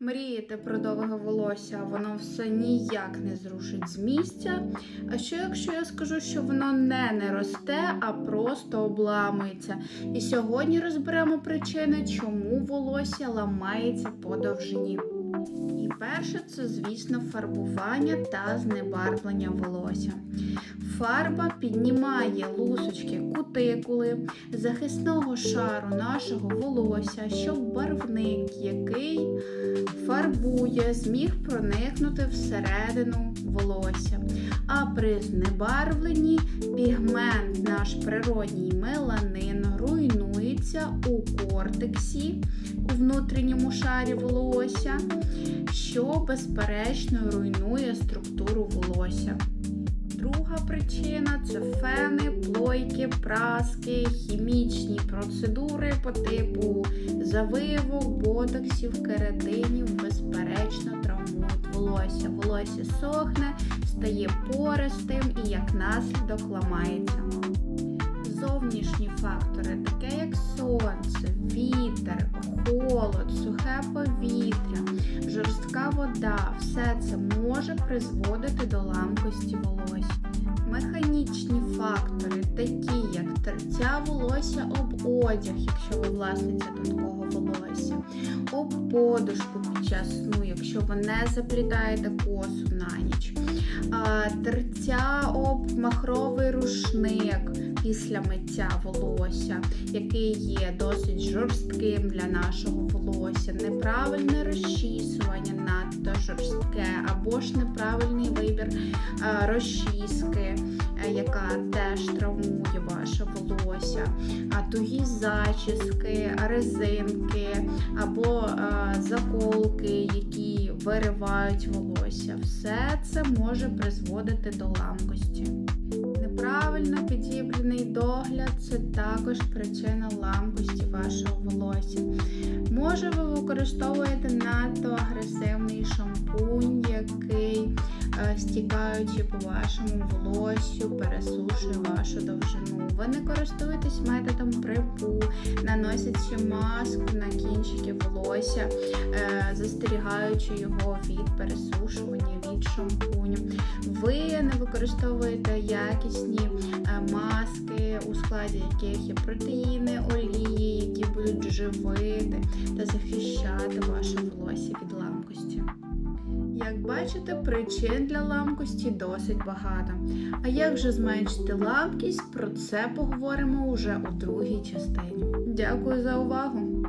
Мрієте про довге волосся, воно все ніяк не зрушить з місця. А що якщо я скажу, що воно не не росте, а просто обламується? І сьогодні розберемо причини, чому волосся ламається по довжині. І перше, це, звісно, фарбування та знебарвлення волосся. Фарба піднімає лусочки кутикули захисного шару нашого волосся, щоб барвник, який фарбує, зміг проникнути всередину волосся. А при знебарвленні пігмент наш природній меланин руйнується у кортексі, у внутрішньому шарі волосся, що безперечно руйнує структуру волосся. Причина це фени, плойки, праски, хімічні процедури по типу завивок, ботоксів, кератинів, безперечно, травмують волосся. Волосся сохне, стає пористим і як наслідок ламається. Зовнішні фактори, таке як сонце, вітер, холод, сухе повітря, жорстка вода, все це може призводити до ламкості волосся. Механічні фактори, такі як тертя волосся об одяг, якщо ви власниця тонкого волосся, об подушку під час сну, якщо ви не заплітаєте косу на ніч, тертя об махровий рушник після миття волосся, який є досить жорстким для нашого волосся, неправильне розчісування надто жорстке, або ж неправильний вибір а, розчіски, яка теж травмує ваше волосся, а тугі зачіски, резинки або заколки, які виривають волосся. Все це може призводити до ламкості. Неправильно підібраний догляд це також причина ламкості вашого волосся. Може, ви використовуєте надто агресивний шампунь, який, е, стікаючи по вашому волоссю, пересушує вашу довжину. Ви не користуєтесь методом припу, наносячи маску на кінчики волосся, е, застерігаючи його від пересушування, від шампуню. Ви не використовуєте у складі яких є протеїни, олії, які будуть живити та захищати ваше волосся від ламкості. Як бачите, причин для ламкості досить багато. А як же зменшити ламкість, про це поговоримо уже у другій частині. Дякую за увагу!